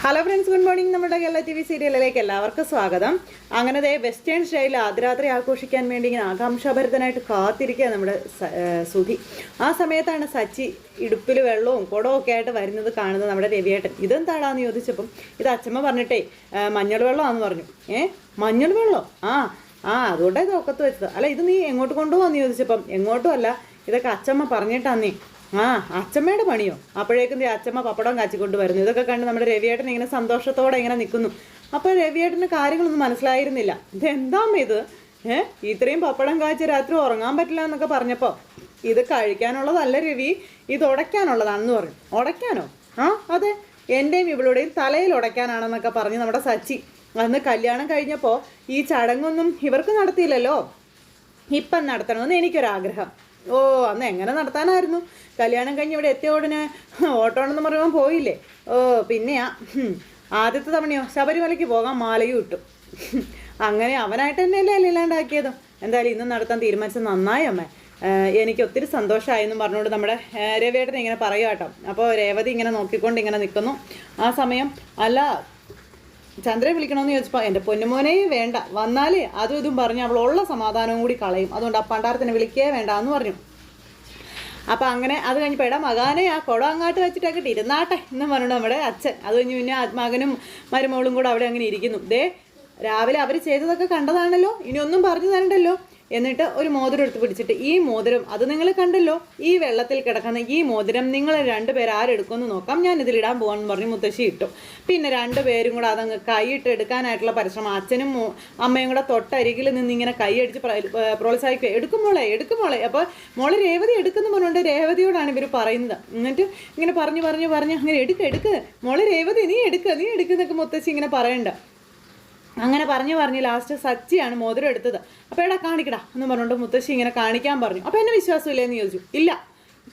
Hello friends good morning നമ്മുടെ Kerala T V സീരിയലിലേക്ക് എല്ലാവർക്കും സ്വാഗതം. അങ്ങനെ ദേ വെസ്റ്റേൺ സ്റ്റൈലിൽ ആദ്യരാത്രി ആഘോഷിക്കാൻ വേണ്ടി ഇങ്ങനെ ആകാംക്ഷാഭരിതനായിട്ട് കാത്തിരിക്കുക നമ്മുടെ സുധി. ആ സമയത്താണ് സച്ചി ഇടുപ്പിൽ വെള്ളവും കുടവും ഒക്കെ ആയിട്ട് വരുന്നത് കാണുന്നത് നമ്മുടെ രവിയേട്ടൻ. ഇതെന്താടാന്ന് ചോദിച്ചപ്പം ഇത് അച്ഛമ്മ പറഞ്ഞിട്ടേ മഞ്ഞൾ വെള്ളമാണെന്ന് പറഞ്ഞു. ഏ മഞ്ഞൾ വെള്ളം? ആ ആ അതുകൊണ്ടാണ് ഇത് ഒക്കത്ത് വെച്ചത്. അല്ല ഇത് നീ എങ്ങോട്ട് കൊണ്ടുപോകാമെന്ന് ചോദിച്ചപ്പം എങ്ങോട്ടും അല്ല ഇതൊക്കെ അച്ഛമ്മ പറഞ്ഞിട്ടാന്നേ. ആ അച്ചമ്മയുടെ പണിയോ? അപ്പോഴേക്കും അച്ഛമ്മ പപ്പടം കാച്ചിക്കൊണ്ട് വരുന്നു. ഇതൊക്കെ കണ്ട് നമ്മുടെ രവിയേട്ടൻ ഇങ്ങനെ സന്തോഷത്തോടെ ഇങ്ങനെ നിൽക്കുന്നു. അപ്പോൾ രവിയേട്ടന് കാര്യങ്ങളൊന്നും മനസ്സിലായിരുന്നില്ല. ഇതെന്താമ്മ ഇത്? ഏ ഇത്രയും പപ്പടം കാച്ച് രാത്രി ഉറങ്ങാൻ പറ്റില്ല എന്നൊക്കെ പറഞ്ഞപ്പോൾ ഇത് കഴിക്കാനുള്ളതല്ല രവി ഇത് ഉടയ്ക്കാനുള്ളതാണെന്ന് പറഞ്ഞു. ഉടയ്ക്കാനോ? ആ അതെ. എന്റെയും ഇവളുടെയും തലയിൽ ഉടയ്ക്കാനാണെന്നൊക്കെ പറഞ്ഞ് നമ്മുടെ സച്ചി അന്ന് കല്യാണം കഴിഞ്ഞപ്പോൾ ഈ ചടങ്ങൊന്നും ഇവർക്ക് നടത്തിയില്ലല്ലോ. ഇപ്പം നടത്തണമെന്ന് എനിക്കൊരാഗ്രഹം. ഓ അന്ന് എങ്ങനെ നടത്താനായിരുന്നു? കല്യാണം കഴിഞ്ഞ് ഇവിടെ എത്തിയ ഉടനെ ഓട്ടോണെന്ന് പറയുമ്പോൾ പോയില്ലേ? ഓ പിന്നെയാ. ആദ്യത്തെ തവണയോ ശബരിമലയ്ക്ക് പോകാൻ മാലയും ഇട്ടു. അങ്ങനെ അവനായിട്ട് തന്നെയല്ലേ അല്ലാണ്ടാക്കിയതും എന്തായാലും ഇന്ന് നടത്താൻ തീരുമാനിച്ചത് നന്നായി അമ്മേ. എനിക്ക് ഒത്തിരി സന്തോഷമായെന്നും പറഞ്ഞുകൊണ്ട് നമ്മുടെ രവിയേട്ടൻ ഇങ്ങനെ പറയുക കേട്ടോ. അപ്പോൾ രേവതി ഇങ്ങനെ നോക്കിക്കൊണ്ട് ഇങ്ങനെ നിൽക്കുന്നു. ആ സമയം അല്ല ചന്ദ്രയെ വിളിക്കണമെന്ന് ചോദിച്ചപ്പോൾ എന്റെ പൊന്നുമോനെ വേണ്ട. വന്നാലേ അതും ഇതും പറഞ്ഞ് അവളുള്ള സമാധാനവും കൂടി കളയും. അതുകൊണ്ട് ആ പണ്ടാരത്തിനെ വിളിക്കേ വേണ്ട എന്ന് പറഞ്ഞു. അപ്പം അങ്ങനെ അത് കഴിഞ്ഞപ്പോൾ എടാ മകാനെ ആ കുടം അങ്ങാട്ട് വെച്ചിട്ടൊക്കെ ഇരുന്നാട്ടെ എന്ന് പറഞ്ഞു നമ്മുടെ അച്ഛൻ. അത് കഴിഞ്ഞ് പിന്നെ മകനും മരുമോളും കൂടെ അവിടെ അങ്ങനെ ഇരിക്കുന്നു. ദേ രാവിലെ അവർ ചെയ്തതൊക്കെ കണ്ടതാണല്ലോ. ഇനി ഒന്നും പറഞ്ഞു തരണ്ടല്ലോ. എന്നിട്ട് ഒരു മോതിരം എടുത്ത് പിടിച്ചിട്ട് ഈ മോതിരം അത് നിങ്ങൾ കണ്ടല്ലോ? ഈ വെള്ളത്തിൽ കിടക്കുന്ന ഈ മോതിരം നിങ്ങൾ രണ്ടുപേർ ആരെടുക്കുമെന്ന് നോക്കാം. ഞാൻ ഇതിലിടാൻ പോകാമെന്ന് പറഞ്ഞ് മുത്തശ്ശി ഇട്ടു. പിന്നെ രണ്ടുപേരും കൂടെ അതങ്ങ് കൈയിട്ട് എടുക്കാനായിട്ടുള്ള പരിശ്രമം അച്ഛനും അമ്മയും കൂടെ തൊട്ടരികിൽ നിന്ന് ഇങ്ങനെ കൈയടിച്ച് പ്രോത്സാഹിക്കുക എടുക്കും മോളെ എടുക്കും മോളെ. അപ്പോൾ മോളെ രേവതി എടുക്കുന്നു പറഞ്ഞുകൊണ്ട് രേവതിയോടാണ് ഇവർ പറയുന്നത്. എന്നിട്ട് ഇങ്ങനെ പറഞ്ഞു പറഞ്ഞു പറഞ്ഞ് അങ്ങനെ എടുക്ക് എടുക്ക്. മോളെ രേവതി നീ എടുക്കുക നീ എടുക്കുന്നൊക്കെ മുത്തശ്ശി ഇങ്ങനെ പറയണ്ട. അങ്ങനെ പറഞ്ഞു പറഞ്ഞ് ലാസ്റ്റ് സച്ചിയാണ് മോതിരം എടുത്തത്. അപ്പോൾ എടാ കാണിക്കടാ എന്ന് പറഞ്ഞുകൊണ്ട് മുത്തശ്ശി ഇങ്ങനെ കാണിക്കാൻ പറഞ്ഞു. അപ്പോൾ എന്നെ വിശ്വാസമില്ലേ എന്ന് ചോദിച്ചു. ഇല്ല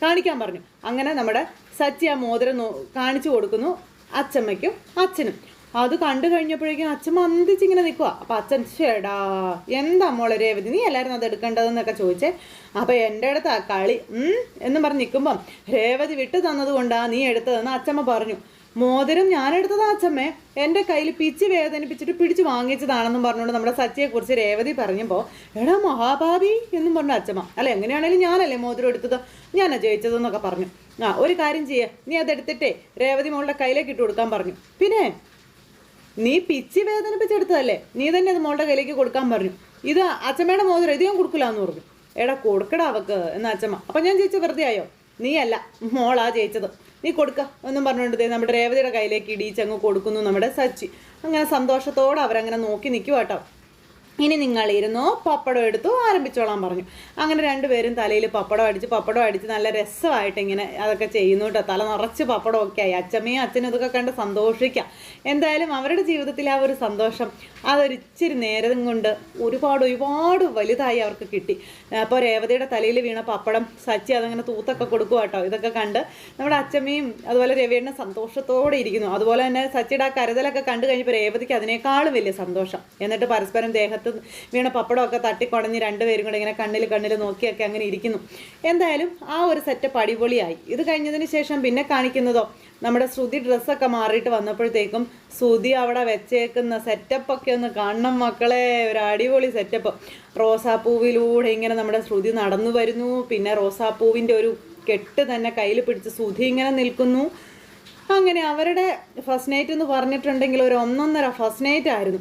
കാണിക്കാൻ പറഞ്ഞു. അങ്ങനെ നമ്മുടെ സച്ചി ആ മോതിരം കാണിച്ചു കൊടുക്കുന്നു അച്ചമ്മയ്ക്കും അച്ഛനും. അത് കണ്ടു കഴിഞ്ഞപ്പോഴേക്കും അച്ഛൻ മന്ദിച്ചിങ്ങനെ നിൽക്കുക അപ്പം അച്ഛൻ ചേടാ എന്താ മോളെ രേവതി നീ എല്ലാവരും അത് എടുക്കേണ്ടതെന്നൊക്കെ ചോദിച്ചേ? അപ്പം എന്റെ അടുത്ത് ആ കളി എന്ന് പറഞ്ഞ് നിൽക്കുമ്പം രേവതി വിട്ടു തന്നതുകൊണ്ടാണ് നീ എടുത്തതെന്ന് അച്ചമ്മ പറഞ്ഞു. മോതിരം ഞാൻ എടുത്തതാ അച്ഛമ്മേ. എന്റെ കയ്യിൽ പിച്ച് വേദനിപ്പിച്ചിട്ട് പിടിച്ച് വാങ്ങിച്ചതാണെന്നും പറഞ്ഞുകൊണ്ട് നമ്മുടെ സച്ചിയെക്കുറിച്ച് രേവതി പറഞ്ഞപ്പോൾ എടാ മഹാഭാവി എന്നും പറഞ്ഞു അച്ഛമ്മ അല്ല എങ്ങനെയാണെങ്കിലും ഞാനല്ലേ മോതിരം എടുത്തത്? ഞാനാ ജയിച്ചതെന്നൊക്കെ പറഞ്ഞു. ആ ഒരു കാര്യം ചെയ്യേ. നീ അതെടുത്തിട്ടേ രേവതി മോളുടെ കയ്യിലേക്ക് ഇട്ട് കൊടുക്കാൻ പറഞ്ഞു. പിന്നെ നീ പിച്ച് വേദനിപ്പിച്ചെടുത്തതല്ലേ? നീ തന്നെ അത് മോളുടെ കയ്യിലേക്ക് കൊടുക്കാൻ പറഞ്ഞു. ഇത് അച്ഛമ്മയുടെ മോതിരം ഇത് ഞാൻ കൊടുക്കില്ല എന്ന് പറഞ്ഞു. എടാ കൊടുക്കടാ അവക്ക് എന്ന അച്ഛമ്മ. അപ്പം ഞാൻ ജയിച്ച വെറുതെ ആയോ നീയല്ല മോളാ ജയിച്ചത്. നീ കൊടുക്ക. ഒന്നും പറഞ്ഞുകൊണ്ട് ദേ നമ്മുടെ രേവതിയുടെ കയ്യിലേക്ക് ഇടിയിച്ചങ്ങ് കൊടുക്കുന്നു നമ്മുടെ സച്ചി. അങ്ങനെ സന്തോഷത്തോടെ അവരങ്ങനെ നോക്കി നിൽക്കുക കേട്ടോ ഇനി നിങ്ങൾ ഇരുന്നോ? പപ്പടം എടുത്തു? ആരംഭിച്ചോളാൻ പറഞ്ഞു. അങ്ങനെ രണ്ടുപേരും തലയിൽ പപ്പടം അടിച്ച് പപ്പടം അടിച്ച് നല്ല രസമായിട്ട് ഇങ്ങനെ അതൊക്കെ ചെയ്യുന്നു കേട്ടോ. തല നിറച്ച് പപ്പടം ഒക്കെ ആയി. അച്ഛമ്മയും അച്ഛനും ഇതൊക്കെ കണ്ട് സന്തോഷിക്കാം. എന്തായാലും അവരുടെ ജീവിതത്തിൽ ആ ഒരു സന്തോഷം അതൊരിച്ചിരി നേരം കൊണ്ട് ഒരുപാട് ഒരുപാട് വലുതായി അവർക്ക് കിട്ടി. അപ്പോൾ രേവതിയുടെ തലയിൽ വീണ പപ്പടം സച്ചി അതങ്ങനെ തൂത്തൊക്കെ കൊടുക്കുക കേട്ടോ. ഇതൊക്കെ കണ്ട് നമ്മുടെ അച്ഛമ്മയും അതുപോലെ രവിയുടെ സന്തോഷത്തോടെ ഇരിക്കുന്നു. അതുപോലെ തന്നെ സച്ചിയുടെ ആ കരുതലൊക്കെ കണ്ടു കഴിഞ്ഞപ്പോൾ രേവതിക്ക് അതിനേക്കാളും വലിയ സന്തോഷം. എന്നിട്ട് പരസ്പരം ദേഹത്ത് വീണ പപ്പടമൊക്കെ തട്ടിക്കുടഞ്ഞ് രണ്ടുപേരും കൂടെ ഇങ്ങനെ കണ്ണിൽ കണ്ണിൽ നോക്കിയൊക്കെ അങ്ങനെ ഇരിക്കുന്നു. എന്തായാലും ആ ഒരു സെറ്റപ്പ് അടിപൊളിയായി. ഇത് കഴിഞ്ഞതിന് ശേഷം പിന്നെ കാണിക്കുന്നതോ? നമ്മുടെ ശ്രുതി ഡ്രസ്സൊക്കെ മാറിയിട്ട് വന്നപ്പോഴത്തേക്കും ശ്രുതി അവിടെ വെച്ചേക്കുന്ന സെറ്റപ്പൊക്കെ ഒന്ന് കാണണം മക്കളെ. ഒരു അടിപൊളി സെറ്റപ്പ് റോസാപ്പൂവിലൂടെ ഇങ്ങനെ നമ്മുടെ ശ്രുതി നടന്നു വരുന്നു. പിന്നെ റോസാപ്പൂവിന്റെ ഒരു കെട്ട് തന്നെ കയ്യിൽ പിടിച്ച് ശ്രുതി ഇങ്ങനെ നിൽക്കുന്നു. അങ്ങനെ അവരുടെ ഫസ്റ്റ് നൈറ്റ് എന്ന് പറഞ്ഞിട്ടുണ്ടെങ്കിൽ ഒരു ഒന്നൊന്നര ഫസ്റ്റ് നൈറ്റ് ആയിരുന്നു.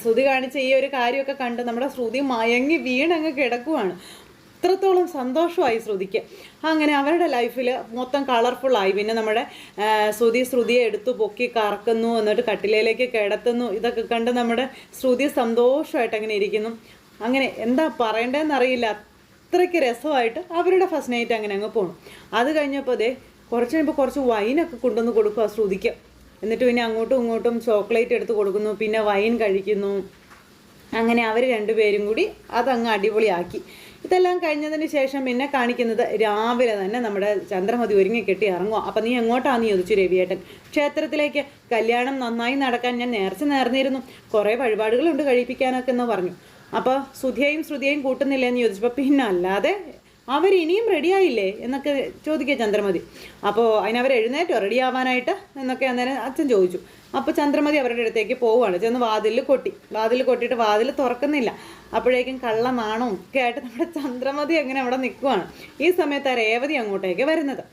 ശ്രുതി കാണിച്ച ഈ ഒരു കാര്യമൊക്കെ കണ്ട് നമ്മുടെ ശ്രുതി മയങ്ങി വീണങ്ങ് കിടക്കുവാണ്. അത്രത്തോളം സന്തോഷമായി ശ്രുതിക്ക്. അങ്ങനെ അവരുടെ ലൈഫിൽ മൊത്തം കളർഫുള്ളായി പിന്നെ നമ്മുടെ ശ്രുതി ശ്രുതിയെ എടുത്തു പൊക്കി കറക്കുന്നു എന്നിട്ട് കട്ടിലയിലേക്ക് കിടത്തുന്നു. ഇതൊക്കെ കണ്ട് നമ്മുടെ ശ്രുതി സന്തോഷമായിട്ട് അങ്ങനെ ഇരിക്കുന്നു. അങ്ങനെ എന്താ പറയേണ്ടതെന്ന് അറിയില്ല അത്രയ്ക്ക് രസമായിട്ട് അവരുടെ ഫസ്റ്റ് നൈറ്റ് അങ്ങനെ അങ്ങ് പോകണം അത് കഴിഞ്ഞപ്പോൾ ദേ കുറച്ച് കഴിയുമ്പോൾ കുറച്ച് വൈനൊക്കെ കൊണ്ടുവന്ന് കൊടുക്കുക ശ്രുതിക്ക്. എന്നിട്ട് പിന്നെ അങ്ങോട്ടും ഇങ്ങോട്ടും ചോക്ലേറ്റ് എടുത്ത് കൊടുക്കുന്നു പിന്നെ വൈൻ കഴിക്കുന്നു. അങ്ങനെ അവർ രണ്ടുപേരും കൂടി അതങ്ങ് അടിപൊളിയാക്കി. ഇതെല്ലാം കഴിഞ്ഞതിന് ശേഷം പിന്നെ കാണിക്കുന്നത് രാവിലെ തന്നെ നമ്മുടെ ചന്ദ്രമതി ഒരുങ്ങി കെട്ടി ഇറങ്ങുക അപ്പം നീ എങ്ങോട്ടാന്ന് ചോദിച്ചു രവിയേട്ടൻ? ക്ഷേത്രത്തിലേക്ക്. കല്യാണം നന്നായി നടക്കാൻ ഞാൻ നേർച്ച നേർന്നിരുന്നു. കുറേ വഴിപാടുകളുണ്ട് കഴിപ്പിക്കാനൊക്കെ എന്ന് പറഞ്ഞു. അപ്പോൾ സുധിയെയും ശ്രുതിയെയും കൂട്ടുന്നില്ലെന്ന് ചോദിച്ചപ്പോൾ പിന്നെ അല്ലാതെ അവരിനിയും റെഡിയായില്ലേ എന്നൊക്കെ ചോദിക്കുക ചന്ദ്രമതി. അപ്പോൾ അതിനവർ എഴുന്നേറ്റോ റെഡി ആവാനായിട്ട് എന്നൊക്കെ അന്നേരം അച്ഛൻ ചോദിച്ചു. അപ്പോൾ ചന്ദ്രമതി അവരുടെ അടുത്തേക്ക് പോവുകയാണ്. ചെന്ന് വാതിലിൽ കൊട്ടി. വാതിൽ കൊട്ടിയിട്ട് വാതിൽ തുറക്കുന്നില്ല. അപ്പോഴേക്കും കള്ളനാണോ ഒക്കെ ആയിട്ട് നമ്മുടെ ചന്ദ്രമതി അങ്ങനെ അവിടെ നിൽക്കുവാണ്. ഈ സമയത്ത് ആ രേവതി അങ്ങോട്ടേക്ക് വരുന്നത്.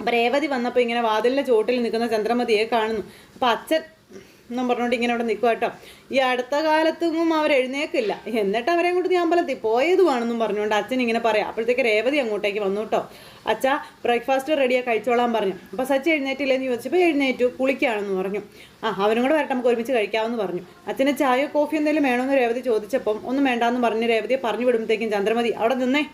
അപ്പം രേവതി വന്നപ്പോൾ ഇങ്ങനെ വാതിലിന്റെ ചോട്ടിൽ നിൽക്കുന്ന ചന്ദ്രമതിയെ കാണുന്നു. അപ്പം അച്ഛൻ എന്നും പറഞ്ഞുകൊണ്ട് ഇങ്ങനെ അവിടെ നിൽക്കുക കേട്ടോ. ഈ അടുത്ത കാലത്തൊന്നും അവർ എഴുന്നേക്കില്ല. എന്നിട്ട് അവരെ അങ്ങോട്ട് നീ അമ്പലത്തിൽ പോയതുമാണെന്നും പറഞ്ഞുകൊണ്ട് അച്ഛൻ ഇങ്ങനെ പറയാം. അപ്പോഴത്തേക്ക് രേവതി അങ്ങോട്ടേക്ക് വന്നു കേട്ടോ. അച്ഛാ ബ്രേക്ക്ഫാസ്റ്റ് റെഡിയാ കഴിച്ചോളാൻ പറഞ്ഞു. അപ്പോൾ സച്ചി എഴുന്നേറ്റില്ലെന്ന് ചോദിച്ചപ്പോൾ എഴുന്നേറ്റു കുളിക്കുകയാണെന്ന് പറഞ്ഞു. ആ അവനും കൂടെ വരട്ടെ നമുക്ക് ഒരുമിച്ച് കഴിക്കാമെന്ന് പറഞ്ഞു. അച്ഛന് ചായയോ കോഫി എന്തെങ്കിലും വേണമെന്ന് രേവതി ചോദിച്ചപ്പം ഒന്നും വേണ്ടാന്ന് പറഞ്ഞ് രേവതിയെ പറഞ്ഞു വിടുമ്പോഴത്തേക്കും ചന്ദ്രമതി അവിടെ നിന്നേ.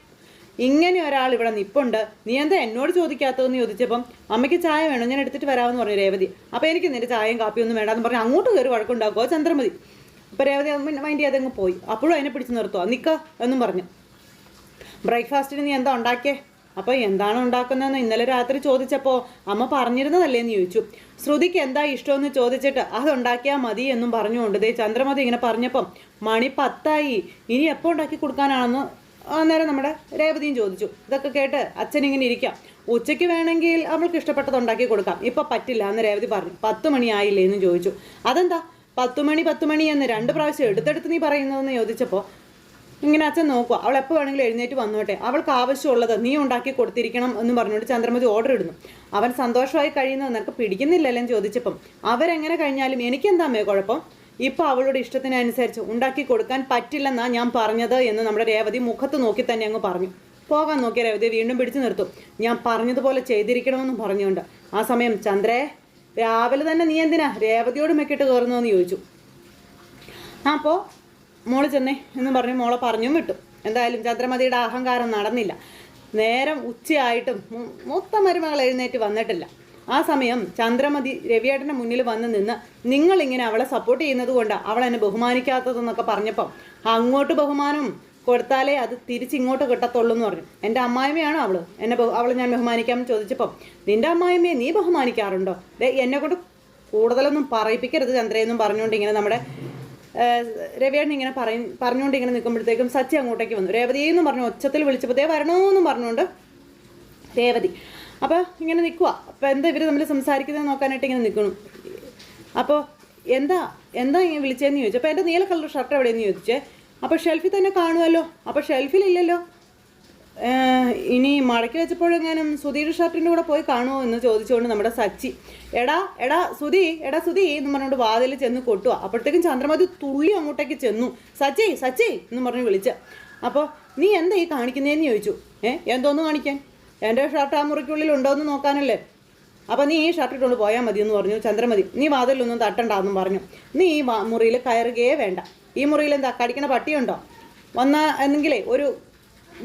ഇങ്ങനെ ഒരാൾ ഇവിടെ നിപ്പുണ്ട്. നീ എന്താ എന്നോട് ചോദിക്കാത്തതെന്ന് ചോദിച്ചപ്പം അമ്മയ്ക്ക് ചായ വേണം? ഞാൻ എടുത്തിട്ട് വരാമെന്ന് പറഞ്ഞു രേവതി. അപ്പോൾ എനിക്ക് നിന്റെ ചായയും കാപ്പിയും ഒന്നും വേണ്ടാന്ന് പറഞ്ഞു അങ്ങോട്ട് കയറി വഴക്കുണ്ടാക്കുമോ ചന്ദ്രമതി. അപ്പോൾ രേവതി മൈൻഡ് ചെയ്യാതെ പോയി. അപ്പോഴും അതിനെ പിടിച്ച് നിർത്തുക നിൽക്ക എന്നും പറഞ്ഞു. ബ്രേക്ക്ഫാസ്റ്റിന് നീ എന്താ ഉണ്ടാക്കിയേ? അപ്പോൾ എന്താണ് ഉണ്ടാക്കുന്നതെന്ന് ഇന്നലെ രാത്രി ചോദിച്ചപ്പോൾ അമ്മ പറഞ്ഞിരുന്നതല്ലേ എന്ന് ചോദിച്ചു. ശ്രുതിക്ക് എന്താ ഇഷ്ടമെന്ന് ചോദിച്ചിട്ട് അത് ഉണ്ടാക്കിയാൽ മതി എന്നും പറഞ്ഞുകൊണ്ട് ദേ ചന്ദ്രമതി ഇങ്ങനെ പറഞ്ഞപ്പം മണി പത്തായി. ഇനി എപ്പോൾ ഉണ്ടാക്കി കൊടുക്കാനാണെന്ന് അന്നേരം നമ്മുടെ രേവതിയും ചോദിച്ചു. ഇതൊക്കെ കേട്ട് അച്ഛൻ ഇങ്ങനെ ഇരിക്കാം. ഉച്ചയ്ക്ക് വേണമെങ്കിൽ അവൾക്ക് ഇഷ്ടപ്പെട്ടത് ഉണ്ടാക്കി കൊടുക്കാം. ഇപ്പം പറ്റില്ല എന്ന് രേവതി പറഞ്ഞു. പത്ത് മണി ആയില്ലേ എന്ന് ചോദിച്ചു. അതെന്താ? പത്ത് മണി പത്ത് മണി എന്ന് രണ്ട് പ്രാവശ്യം എടുത്തെടുത്ത് നീ പറയുന്നതെന്ന് ചോദിച്ചപ്പോൾ ഇങ്ങനെ അച്ഛൻ നോക്കുക. അവൾ എപ്പോൾ വേണമെങ്കിലും എഴുന്നേറ്റ് വന്നോട്ടെ. അവൾക്ക് ആവശ്യമുള്ളത് നീ ഉണ്ടാക്കി കൊടുത്തിരിക്കണം എന്ന് പറഞ്ഞുകൊണ്ട് ചന്ദ്രമതി ഓർഡർ ഇടുന്നു. അവൻ സന്തോഷമായി കഴിയുന്നത് നിനക്ക് പിടിക്കുന്നില്ലല്ലോ എന്ന് ചോദിച്ചപ്പം അവരെങ്ങനെ കഴിഞ്ഞാലും എനിക്കെന്താമേ കുഴപ്പം? ഇപ്പം അവളുടെ ഇഷ്ടത്തിനനുസരിച്ച് ഉണ്ടാക്കി കൊടുക്കാൻ പറ്റില്ലെന്നാ ഞാൻ പറഞ്ഞത് എന്ന് നമ്മുടെ രേവതി മുഖത്ത് നോക്കി തന്നെ അങ്ങ് പറഞ്ഞു. പോകാൻ നോക്കിയ രേവതി വീണ്ടും പിടിച്ചു നിർത്തും. ഞാൻ പറഞ്ഞതുപോലെ ചെയ്തിരിക്കണമെന്നും പറഞ്ഞുകൊണ്ട്. ആ സമയം ചന്ദ്രേ രാവിലെ തന്നെ നീ എന്തിനാ രേവതിയോട് മെക്കിട്ട് കയറുന്നതെന്ന് ചോദിച്ചു. അപ്പോൾ മോൾ ചെന്നേ എന്ന് പറഞ്ഞു മോളെ പറഞ്ഞും വിട്ടു. എന്തായാലും ചന്ദ്രമതിയുടെ അഹങ്കാരം നടന്നില്ല. നേരം ഉച്ചയായിട്ടും മൂത്ത മരുമകൾ എഴുന്നേറ്റ് വന്നിട്ടില്ല. ആ സമയം ചന്ദ്രമതി രവിയേട്ടന്റെ മുന്നിൽ വന്ന് നിന്ന് നിങ്ങളിങ്ങനെ അവളെ സപ്പോർട്ട് ചെയ്യുന്നത് കൊണ്ട് അവൾ എന്നെ ബഹുമാനിക്കാത്തതെന്നൊക്കെ പറഞ്ഞപ്പം അങ്ങോട്ട് ബഹുമാനം കൊടുത്താലേ അത് തിരിച്ചിങ്ങോട്ട് കിട്ടത്തുള്ളൂ എന്ന് പറഞ്ഞു. എന്റെ അമ്മായിമ്മയാണോ അവൾ? എന്നെ അവളെ ഞാൻ ബഹുമാനിക്കാമെന്ന് ചോദിച്ചപ്പം നിന്റെ അമ്മായിമ്മയെ നീ ബഹുമാനിക്കാറുണ്ടോ? എന്നെ കൊണ്ട് കൂടുതലൊന്നും പറയിപ്പിക്കരുത് ചന്ദ്രയെന്നും പറഞ്ഞുകൊണ്ട് ഇങ്ങനെ നമ്മുടെ രവിയേട്ടൻ ഇങ്ങനെ പറയും പറഞ്ഞുകൊണ്ട് ഇങ്ങനെ നിൽക്കുമ്പോഴത്തേക്കും സച്ചി അങ്ങോട്ടേക്ക് വന്നു. രേവതി എന്നും പറഞ്ഞു ഒച്ചത്തിൽ വിളിച്ചപ്പോൾ ദേ വരണമെന്നും പറഞ്ഞുകൊണ്ട് രേവതി അപ്പോൾ ഇങ്ങനെ നിൽക്കുക അപ്പോൾ എന്താ ഇവർ തമ്മിൽ സംസാരിക്കുന്നത് നോക്കാനായിട്ട് ഇങ്ങനെ നിൽക്കണം അപ്പോൾ എന്താ എന്താ ഇങ്ങനെ വിളിച്ചതെന്ന് ചോദിച്ചു. അപ്പോൾ എന്റെ നീല കളർ ഷർട്ട് എവിടെയെന്ന് ചോദിച്ചേ. അപ്പോൾ ഷെൽഫിൽ തന്നെ കാണുമല്ലോ അപ്പോൾ ഷെൽഫിലില്ലല്ലോ. ഇനി മടക്കി വെച്ചപ്പോഴെങ്ങാനും സുധീർ ഷർട്ടിന്റെ കൂടെ പോയി കാണുമോ എന്ന് ചോദിച്ചുകൊണ്ട് നമ്മുടെ സച്ചി എടാ എടാ സുധി എടാ സുധി എന്ന് പറഞ്ഞുകൊണ്ട് വാതിൽ ചെന്ന് കൊട്ടുക അപ്പോഴത്തേക്കും ചന്ദ്രമതി തുള്ളി അങ്ങോട്ടേക്ക് ചെന്നു. സച്ചി സച്ചി എന്ന് പറഞ്ഞ് വിളിച്ച്. അപ്പോൾ നീ എന്താ ഈ കാണിക്കുന്നതെന്ന് ചോദിച്ചു? ഏ എന്തോന്ന് കാണിക്കാൻ? എന്റെ ഷർട്ട് ആ മുറിക്കുള്ളിൽ ഉണ്ടോ എന്ന് നോക്കാനല്ലേ? അപ്പം നീ ഈ ഷർട്ട് ഇട്ടുകൊണ്ട് പോയാൽ മതി എന്ന് പറഞ്ഞു ചന്ദ്രമതി നീ വാതിലൊന്നും തട്ടണ്ടെന്നും പറഞ്ഞു. നീ ഈ മുറിയിൽ കയറുകയേ വേണ്ട. ഈ മുറിയിൽ എന്താ കടിക്കണ പട്ടിയുണ്ടോ? വന്ന എന്നെങ്കിലേ ഒരു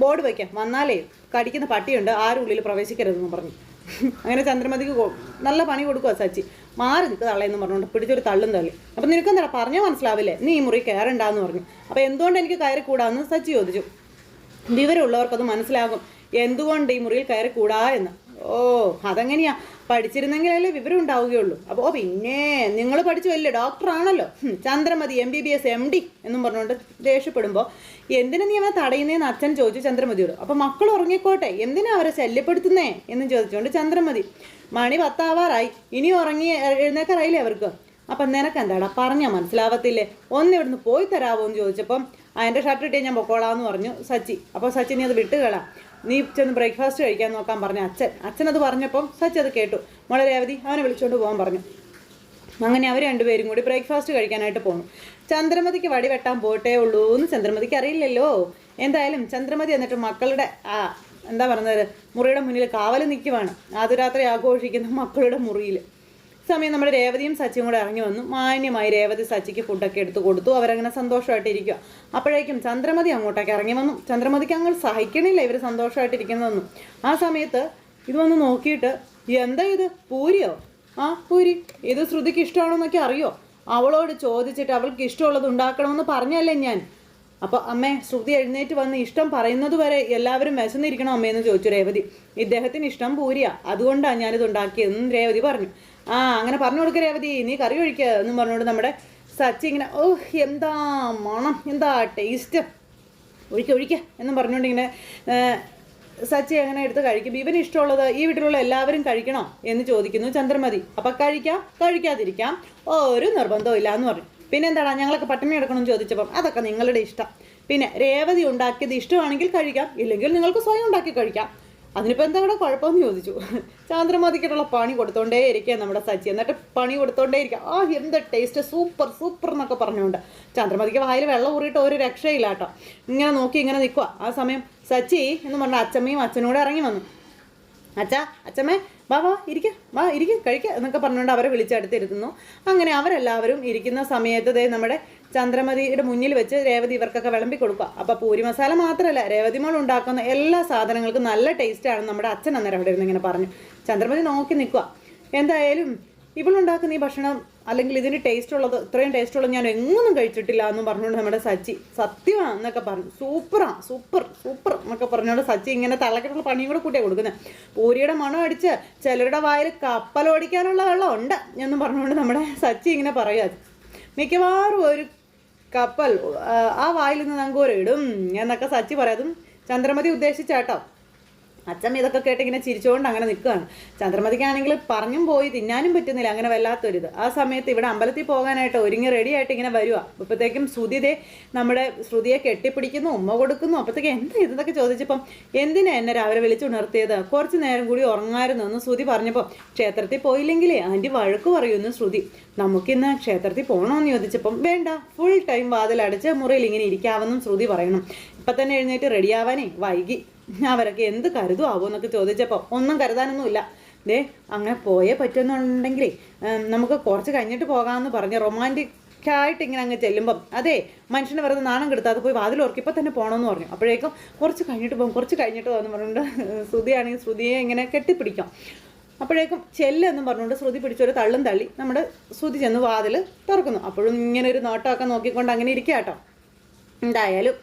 ബോർഡ് വയ്ക്കാം വന്നാലേ കടിക്കുന്ന പട്ടിയുണ്ട് ആരും ഉള്ളിൽ പ്രവേശിക്കരുതെന്ന് പറഞ്ഞു. അങ്ങനെ ചന്ദ്രമതിക്ക് നല്ല പണി കൊടുക്കുക സച്ചി. മാറി നിൽക്കുക തള്ളയെന്ന് പറഞ്ഞുകൊണ്ട് പിടിച്ചൊരു തള്ളും തള്ളി. അപ്പം നിനക്കെന്താ പറഞ്ഞാൽ മനസ്സിലാവില്ലേ? നീ ഈ മുറി കയറണ്ടാന്ന് പറഞ്ഞു. അപ്പോൾ എന്തുകൊണ്ട് എനിക്ക് കയറി കൂടാന്ന് സച്ചി ചോദിച്ചു. വിവരമുള്ളവർക്കത് മനസ്സിലാകും. എന്തുകൊണ്ട് ഈ മുറിയിൽ കയറി കൂടാ എന്ന്? ഓ അതെങ്ങനെയാ? പഠിച്ചിരുന്നെങ്കിലല്ലേ വിവരം ഉണ്ടാവുകയുള്ളൂ. അപ്പോൾ ഓ പിന്നെ നിങ്ങൾ പഠിച്ചു വലിയ ഡോക്ടറാണല്ലോ Chandramathi M B B S M D എന്നും പറഞ്ഞുകൊണ്ട് ദേഷ്യപ്പെടുമ്പോൾ എന്തിനാ നീ അവനെ തടയുന്നതെന്ന് അച്ഛൻ ചോദിച്ചു ചന്ദ്രമതിയോട്. അപ്പോൾ മക്കൾ ഉറങ്ങിക്കോട്ടെ എന്തിനാ അവരെ ശല്യപ്പെടുത്തുന്നേ എന്ന് ചോദിച്ചുകൊണ്ട് ചന്ദ്രമതി മണി പത്താവാറായി. ഇനി ഉറങ്ങി എഴുന്നേക്കറായില്ലേ അവർക്ക്? അപ്പം നിനക്ക് എന്താടാ പറഞ്ഞാൽ മനസ്സിലാവത്തില്ലേ? ഒന്ന് ഇവിടുന്ന് പോയി തരാമോ എന്ന് ചോദിച്ചപ്പം അതിന്റെ ഷർട്ട് ഇട്ടേ ഞാൻ പൊക്കോളാന്ന് പറഞ്ഞു സച്ചി. അപ്പോൾ സച്ചി നീ അത് വിട്ടുകളാ നീ ചെന്ന് ബ്രേക്ക്ഫാസ്റ്റ് കഴിക്കാൻ നോക്കാൻ പറഞ്ഞു അച്ഛൻ. അച്ഛൻ അത് പറഞ്ഞപ്പം സച്ച് അത് കേട്ടു. മോളെ രേവതി അവനെ വിളിച്ചുകൊണ്ട് പോകാൻ പറഞ്ഞു. അങ്ങനെ അവർ രണ്ടുപേരും കൂടി ബ്രേക്ക്ഫാസ്റ്റ് കഴിക്കാനായിട്ട് പോന്നു. ചന്ദ്രമതിക്ക് വടി വെട്ടാൻ പോയിട്ടേ ഉള്ളൂ എന്ന് ചന്ദ്രമതിക്ക് അറിയില്ലല്ലോ. എന്തായാലും ചന്ദ്രമതി എന്നിട്ട് മക്കളുടെ ആ എന്താ പറയുന്നത് മുറിയുടെ മുന്നിൽ കാവൽ നിൽക്കുവാണ്. ആദ്യരാത്രി ആഘോഷിക്കുന്ന മക്കളുടെ മുറിയിൽ സമയം നമ്മുടെ രേവതിയും സച്ചിയും കൂടെ ഇറങ്ങി വന്നു. മാന്യമായി രേവതി സച്ചിക്ക് ഫുഡൊക്കെ എടുത്തു കൊടുത്തു. അവരങ്ങനെ സന്തോഷമായിട്ടിരിക്കുക അപ്പോഴേക്കും ചന്ദ്രമതി അങ്ങോട്ടേക്ക് ഇറങ്ങി വന്നു. ചന്ദ്രമതിക്ക് അങ്ങോട്ട് സഹിക്കണില്ല ഇവർ സന്തോഷമായിട്ടിരിക്കുന്നതെന്നും. ആ സമയത്ത് ഇത് വന്ന് നോക്കിയിട്ട് എന്താ ഇത്? പൂരിയോ? ആ പൂരി. ഇത് ശ്രുതിക്ക് ഇഷ്ടമാണോ എന്നൊക്കെ അറിയോ? അവളോട് ചോദിച്ചിട്ട് അവൾക്ക് ഇഷ്ടമുള്ളത് ഉണ്ടാക്കണമെന്ന് പറഞ്ഞല്ലേ ഞാൻ. അപ്പോൾ അമ്മേ ശ്രുതി എഴുന്നേറ്റ് വന്ന് ഇഷ്ടം പറയുന്നത് വരെ എല്ലാവരും വിശന്നിരിക്കണം അമ്മയെന്ന് ചോദിച്ചു രേവതി. ഇദ്ദേഹത്തിന് ഇഷ്ടം പൂരിയാ. അതുകൊണ്ടാണ് ഞാനിത് ഉണ്ടാക്കിയതെന്നും രേവതി പറഞ്ഞു. ആ അങ്ങനെ പറഞ്ഞു കൊടുക്ക രേവതി. നീ കറി ഒഴിക്കുക എന്നും പറഞ്ഞുകൊണ്ട് നമ്മുടെ സച്ചി ഇങ്ങനെ ഓഹ് എന്താ മണം എന്താ ടേസ്റ്റ് ഒഴിക്ക ഒഴിക്ക എന്നും പറഞ്ഞുകൊണ്ട് ഇങ്ങനെ സച്ചി അങ്ങനെ എടുത്ത് കഴിക്കും. ഇവന് ഇഷ്ടമുള്ളത് ഈ വീട്ടിലുള്ള എല്ലാവരും കഴിക്കണോ എന്ന് ചോദിക്കുന്നു ചന്ദ്രമതി. അപ്പൊ കഴിക്കാം കഴിക്കാതിരിക്കാം ഒരു നിർബന്ധവും ഇല്ല എന്ന് പറഞ്ഞു. പിന്നെ എന്താടാ ഞങ്ങളൊക്കെ പട്ടിണി എടുക്കണം ചോദിച്ചപ്പം അതൊക്കെ നിങ്ങളുടെ ഇഷ്ടം. പിന്നെ രേവതി ഉണ്ടാക്കിയത് ഇഷ്ടമാണെങ്കിൽ കഴിക്കാം ഇല്ലെങ്കിൽ നിങ്ങൾക്ക് സ്വയം ഉണ്ടാക്കി കഴിക്കാം. അതിനിപ്പോൾ എന്താ കൂടെ കുഴപ്പമെന്ന് ചോദിച്ചു. ചന്ദ്രമതിക്കിട്ടുള്ള പണി കൊടുത്തോണ്ടേ ഇരിക്കുക നമ്മുടെ സച്ചി. എന്നിട്ട് പണി കൊടുത്തോണ്ടേ ഇരിക്കുക ആ എന്ത് ടേസ്റ്റ് സൂപ്പർ സൂപ്പർ എന്നൊക്കെ പറഞ്ഞുകൊണ്ട് ചാന്ദ്രമതിക്ക് വായിൽ വെള്ളം ഊറിയിട്ട് ഒരു രക്ഷയില്ല കേട്ടോ ഇങ്ങനെ നോക്കി ഇങ്ങനെ നിൽക്കുക ആ സമയം സച്ചി എന്ന് പറഞ്ഞ അച്ചമ്മയും അച്ഛനോട് ഇറങ്ങി വന്നു. അച്ഛാ അച്ഛമ്മേ വാ വാ ഇരിക്ക വാ ഇരിക്ക കഴിക്ക എന്നൊക്കെ പറഞ്ഞുകൊണ്ട് അവരെ വിളിച്ചെടുത്തിരുന്നു അങ്ങനെ അവരെല്ലാവരും ഇരിക്കുന്ന സമയത്ത് ദേ നമ്മുടെ ചന്ദ്രമതിയുടെ മുന്നിൽ വെച്ച് രേവതി ഇവർക്കൊക്കെ വിളമ്പി കൊടുക്കുക. അപ്പോൾ പൂരി മസാല മാത്രമല്ല രേവതി മോൾ ഉണ്ടാക്കുന്ന എല്ലാ സാധനങ്ങൾക്കും നല്ല ടേസ്റ്റാണ് നമ്മുടെ അച്ഛൻ അന്നേരം അവിടെ ഇരുന്ന് ഇങ്ങനെ പറഞ്ഞു. ചന്ദ്രമതി നോക്കി നിൽക്കുക. എന്തായാലും ഇവളുണ്ടാക്കുന്ന ഈ ഭക്ഷണം അല്ലെങ്കിൽ ഇതിന് ടേസ്റ്റ് ഉള്ളത് ഇത്രയും ടേസ്റ്റ് ഉള്ളത് ഞാൻ എങ്ങൊന്നും കഴിച്ചിട്ടില്ല എന്ന് പറഞ്ഞുകൊണ്ട് നമ്മുടെ സച്ചി സത്യമാണ് എന്നൊക്കെ പറഞ്ഞു. സൂപ്പറാ സൂപ്പർ സൂപ്പർ എന്നൊക്കെ പറഞ്ഞുകൊണ്ട് സച്ചി ഇങ്ങനെ തള്ളക്കിട്ടുള്ള പണിയും കൂടെ കൂട്ടിയാണ് കൊടുക്കുന്നത് പൂരിയുടെ മണം അടിച്ച് ചിലരുടെ വായിൽ കപ്പലോടിക്കാനുള്ള വെള്ളം ഉണ്ട് എന്ന് പറഞ്ഞുകൊണ്ട് നമ്മുടെ സച്ചി ഇങ്ങനെ പറയുക മിക്കവാറും ഒരു കപ്പൽ ആ, വായിൽ നിന്ന് നങ്കൂരം ഇടും എന്നൊക്കെ സച്ചി പറയാതും ചന്ദ്രമതി ഉദ്ദേശിച്ചാട്ടോ. അച്ഛമ്മ ഇതൊക്കെ കേട്ട് ഇങ്ങനെ ചിരിച്ചുകൊണ്ട് അങ്ങനെ നിൽക്കുകയാണ് ചന്ദ്രമതിക്കാണെങ്കിൽ പറഞ്ഞും പോയി തിന്നാനും പറ്റുന്നില്ല അങ്ങനെ വല്ലാത്തൊരിത്. ആ സമയത്ത് ഇവിടെ അമ്പലത്തിൽ പോകാനായിട്ട് ഒരുങ്ങി റെഡി ആയിട്ട് ഇങ്ങനെ വരുക അപ്പോഴത്തേക്കും ശ്രുതിയെ നമ്മുടെ ശ്രുതിയെ കെട്ടിപ്പിടിക്കുന്നു ഉമ്മ കൊടുക്കുന്നു. അപ്പോഴത്തേക്ക് എന്താ ഇതെന്നൊക്കെ ചോദിച്ചപ്പം എന്തിനാ എന്നെ രാവിലെ വിളിച്ചുണർത്തിയത് കുറച്ച് നേരം കൂടി ഉറങ്ങായിരുന്നു എന്ന് ശ്രുതി പറഞ്ഞപ്പോൾ ക്ഷേത്രത്തിൽ പോയില്ലെങ്കിലേ ആന്റി വഴക്ക് പറയുന്നു ശ്രുതി. നമുക്കിന്ന് ക്ഷേത്രത്തിൽ പോകണമെന്ന് ചോദിച്ചപ്പം വേണ്ട ഫുൾ ടൈം വാതിലടച്ച് മുറിയിൽ ഇങ്ങനെ ഇരിക്കാമെന്നും ശ്രുതി പറയണം. ഇപ്പം തന്നെ എഴുന്നേറ്റ് റെഡിയാവാനേ വൈകി. അവരൊക്കെ എന്ത് കരുതുമാവോ എന്നൊക്കെ ചോദിച്ചപ്പോൾ ഒന്നും കരുതാനൊന്നുമില്ല. ദേ അങ്ങനെ പോയേ പറ്റുമെന്നുണ്ടെങ്കിലേ നമുക്ക് കുറച്ച് കഴിഞ്ഞിട്ട് പോകാമെന്ന് പറഞ്ഞ് റൊമാന്റിക് ആയിട്ട് ഇങ്ങനെ അങ്ങ് ചെല്ലുമ്പം അതെ മനുഷ്യനെ വെറുതെ നാണം കെടുത്താതെ പോയി വാതിൽ വാതിലോർക്ക് ഇപ്പം തന്നെ പോകണമെന്ന് പറഞ്ഞു. അപ്പോഴേക്കും കുറച്ച് കഴിഞ്ഞിട്ട് പോകും കുറച്ച് കഴിഞ്ഞിട്ട് പോകുന്നു പറഞ്ഞുകൊണ്ട് ശ്രുതിയാണെങ്കിൽ ശ്രുതിയെ ഇങ്ങനെ കെട്ടിപ്പിടിക്കാം. അപ്പോഴേക്കും ചെല്ലെന്നും പറഞ്ഞുകൊണ്ട് ശ്രുതി പിടിച്ചൊരു തള്ളും തള്ളി നമ്മുടെ ശ്രുതി ചെന്ന് വാതിൽ തുറക്കുന്നു. അപ്പോഴും ഇങ്ങനെ ഒരു നോട്ടമൊക്കെ നോക്കിക്കൊണ്ട് അങ്ങനെ ഇരിക്കുക കേട്ടോ. എന്തായാലും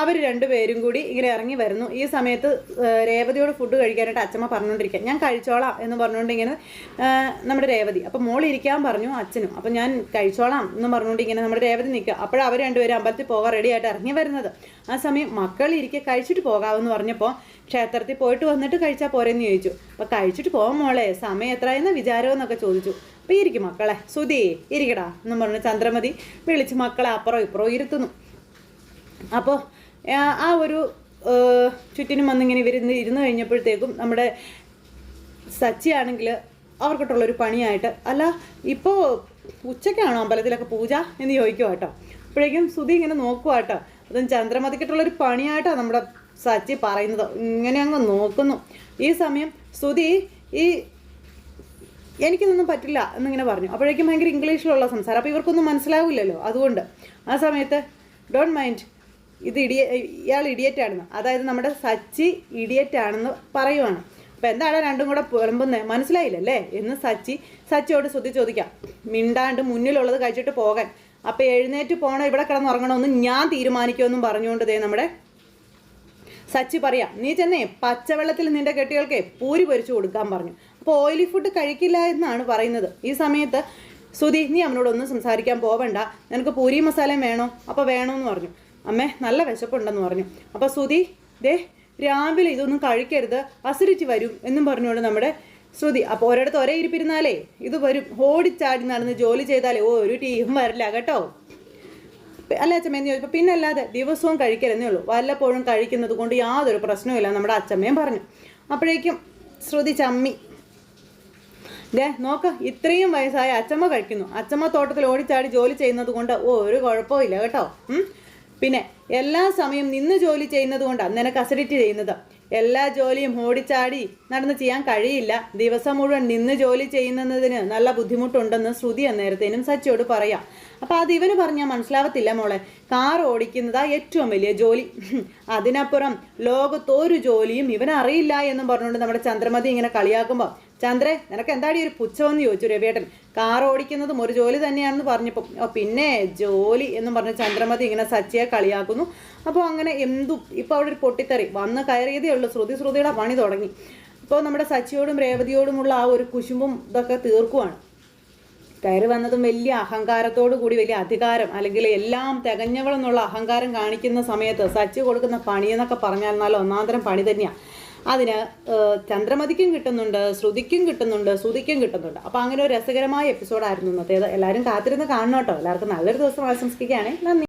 അവർ രണ്ടുപേരും കൂടി ഇങ്ങനെ ഇറങ്ങി വരുന്നു. ഈ സമയത്ത് രേവതിയോട് ഫുഡ് കഴിക്കാനായിട്ട് അച്ഛമ്മ പറഞ്ഞുകൊണ്ടിരിക്കുക ഞാൻ കഴിച്ചോളാം എന്ന് പറഞ്ഞുകൊണ്ട് ഇങ്ങനെ നമ്മുടെ രേവതി. അപ്പം മോൾ ഇരിക്കാൻ പറഞ്ഞു അച്ഛനും. അപ്പം ഞാൻ കഴിച്ചോളാം എന്ന് പറഞ്ഞുകൊണ്ട് ഇങ്ങനെ നമ്മുടെ രേവതി നിൽക്കുക അപ്പോഴും അവർ രണ്ടുപേരും അമ്പലത്തിൽ പോകാൻ റെഡി ആയിട്ട് ഇറങ്ങി വരുന്നത്. ആ സമയം മക്കൾ ഇരിക്കെ കഴിച്ചിട്ട് പോകാമെന്ന് പറഞ്ഞപ്പോൾ ക്ഷേത്രത്തിൽ പോയിട്ട് വന്നിട്ട് കഴിച്ചാൽ പോരെന്ന് ചോദിച്ചു. അപ്പം കഴിച്ചിട്ട് പോകാം മോളെ സമയം എത്രയെന്ന് വിചാരമെന്നൊക്കെ ചോദിച്ചു. അപ്പോൾ ഇരിക്കും മക്കളെ. സുധി ഇരിക്കടാ എന്ന് പറഞ്ഞു ചന്ദ്രമതി വിളിച്ച് മക്കളെ അപ്പുറം ഇപ്പുറം ഇരുത്തുന്നു. അപ്പോൾ ആ ഒരു ചുറ്റിനും വന്നിങ്ങനെ ഇവരിന്ന് ഇരുന്ന് കഴിഞ്ഞപ്പോഴത്തേക്കും നമ്മുടെ സച്ചിയാണെങ്കിൽ അവർക്കിട്ടുള്ളൊരു പണിയായിട്ട് അല്ല ഇപ്പോൾ ഉച്ചയ്ക്കാണോ അമ്പലത്തിലൊക്കെ പൂജ? എന്ന് ചോദിക്കുക കേട്ടോ അപ്പോഴേക്കും സുധി ഇങ്ങനെ നോക്കുക കേട്ടോ അതും ചന്ദ്രമതിക്കിട്ടുള്ളൊരു പണിയായിട്ടാണ് നമ്മുടെ സച്ചി പറയുന്നത്. ഇങ്ങനെ അങ്ങ് നോക്കുന്നു. ഈ സമയം സുധി ഈ എനിക്കിതൊന്നും പറ്റില്ല എന്നിങ്ങനെ പറഞ്ഞു. അപ്പോഴേക്കും ഭയങ്കര ഇംഗ്ലീഷിലുള്ള സംസാരം. അപ്പോൾ ഇവർക്കൊന്നും മനസ്സിലാവില്ലല്ലോ അതുകൊണ്ട്. ആ സമയത്ത് ഡോണ്ട് മൈൻഡ് ഇത് ഇഡിയ ഇയാൾ ഇഡിയറ്റ് ആണെന്ന് അതായത് നമ്മുടെ സച്ചി ഇഡിയറ്റ് ആണെന്ന് പറയുവാണ്. അപ്പോൾ എന്താണ് രണ്ടും കൂടെ പുറമ്പുന്നത് മനസ്സിലായില്ലല്ലേ? എന്ന് സച്ചി സച്ചിയോട് ശ്രുതി ചോദിക്കാം. മിണ്ടാണ്ട് മുന്നിലുള്ളത് കഴിച്ചിട്ട് പോകാൻ. അപ്പോൾ എഴുന്നേറ്റ് പോകണം ഇവിടെ കിടന്ന് കിടന്നുറങ്ങണമെന്ന് ഞാൻ തീരുമാനിക്കുമെന്നും പറഞ്ഞുകൊണ്ട് ദേ നമ്മുടെ സച്ചി പറയാം നീ ചെന്നേ പച്ചവെള്ളത്തിൽ നിന്റെ കെട്ടികൾക്ക് പൂരി പൊരിച്ചു കൊടുക്കാൻ പറഞ്ഞു. അപ്പോൾ ഓയിലി ഫുഡ് കഴിക്കില്ല എന്നാണ് പറയുന്നത്. ഈ സമയത്ത് സുധി നീ അവനോടൊന്നും സംസാരിക്കാൻ പോവണ്ട. നിനക്ക് പൂരി മസാലയും വേണോ? അപ്പോൾ വേണമെന്ന് പറഞ്ഞു. അമ്മേ നല്ല വിശപ്പുണ്ടെന്ന് പറഞ്ഞു. അപ്പോൾ ശ്രുതി ദേ രാവിലെ ഇതൊന്നും കഴിക്കരുത് അസിഡിറ്റി വരും എന്നും പറഞ്ഞുകൊണ്ട് നമ്മുടെ ശ്രുതി അപ്പോൾ ഒരിടത്ത് ഒരേ ഇരിപ്പിരുന്നാലേ ഇത് വരും. ഓടിച്ചാടി നടന്ന് ജോലി ചെയ്താലേ ഓ ഒരു ടീം വരില്ല കേട്ടോ. അല്ല അച്ഛമ്മയെന്ന് ചോദിച്ചപ്പോൾ പിന്നെ അല്ലാതെ ദിവസവും കഴിക്കലെന്നേ ഉള്ളൂ. വല്ലപ്പോഴും കഴിക്കുന്നത് കൊണ്ട് യാതൊരു പ്രശ്നവുമില്ല നമ്മുടെ അച്ഛമ്മയും പറഞ്ഞു. അപ്പോഴേക്കും ശ്രുതി ചമ്മി ദേ നോക്ക് ഇത്രയും വയസ്സായ അച്ചമ്മ കഴിക്കുന്നു. അച്ചമ്മ തോട്ടത്തിൽ ഓടിച്ചാടി ജോലി ചെയ്യുന്നത് കൊണ്ട് ഓ ഒരു കുഴപ്പമില്ല കേട്ടോ. പിന്നെ എല്ലാ സമയം നിന്ന് ജോലി ചെയ്യുന്നത് കൊണ്ടാണ് നിനക്ക് അസിഡിറ്റി ചെയ്യുന്നത്. എല്ലാ ജോലിയും ഓടിച്ചാടി നടന്ന് ചെയ്യാൻ കഴിയില്ല. ദിവസം മുഴുവൻ നിന്ന് ജോലി ചെയ്യുന്നതിന് നല്ല ബുദ്ധിമുട്ടുണ്ടെന്ന് ശ്രുതി അന്നേരത്തേനും സച്ചിയോട് പറയാം. അപ്പോൾ അത് ഇവന് പറഞ്ഞാൽ മനസ്സിലാവത്തില്ല മോളെ. കാർ ഓടിക്കുന്നതാ ഏറ്റവും വലിയ ജോലി. അതിനപ്പുറം ലോകത്തൊരു ജോലിയും ഇവനറിയില്ല എന്നും പറഞ്ഞുകൊണ്ട് നമ്മുടെ ചന്ദ്രമതി ഇങ്ങനെ കളിയാക്കുമ്പോൾ ചന്ദ്രേ നിനക്ക് എന്താടി ഒരു പുച്ഛമെന്ന് ചോദിച്ചു രവിയേട്ടൻ. കാർ ഓടിക്കുന്നതും ഒരു ജോലി തന്നെയാണെന്ന് പറഞ്ഞപ്പം. പിന്നെ ജോലി എന്നും പറഞ്ഞ് ചന്ദ്രമതി ഇങ്ങനെ സച്ചിയെ കളിയാക്കുന്നു. അപ്പോൾ അങ്ങനെ എന്തും ഇപ്പോൾ അവിടെ ഒരു പൊട്ടിത്തെറി. വന്ന് കയറിയതേ ഉള്ളൂ. ശ്രുതി ശ്രുതിയുടെ പണി തുടങ്ങി. ഇപ്പോൾ നമ്മുടെ സച്ചിയോടും രേവതിയോടുമുള്ള ആ ഒരു കുശുമ്പും ഇതൊക്കെ തീർക്കുവാണ്. കയറി വന്നതും വലിയ അഹങ്കാരത്തോടു കൂടി വലിയ അധികാരം അല്ലെങ്കിൽ എല്ലാം തികഞ്ഞവളെന്നുള്ള അഹങ്കാരം കാണിക്കുന്ന സമയത്ത് സച്ചി കൊടുക്കുന്ന പണിയെന്നൊക്കെ പറഞ്ഞാൽ എന്നാലും ഒന്നാന്തരം പണി തന്നെയാണ് അതിന് ചന്ദ്രമതിക്കും കിട്ടുന്നുണ്ട് ശ്രുതിക്കും കിട്ടുന്നുണ്ട് ശ്രുതിക്കും കിട്ടുന്നുണ്ട്. അപ്പോൾ അങ്ങനെ ഒരു രസകരമായ എപ്പിസോഡായിരുന്നു ഇന്നത്തേത് എല്ലാവരും കാത്തിരുന്ന് കാണണം കേട്ടോ. എല്ലാവർക്കും നല്ലൊരു ദിവസം ആശംസിക്കുകയാണെങ്കിൽ നന്ദി.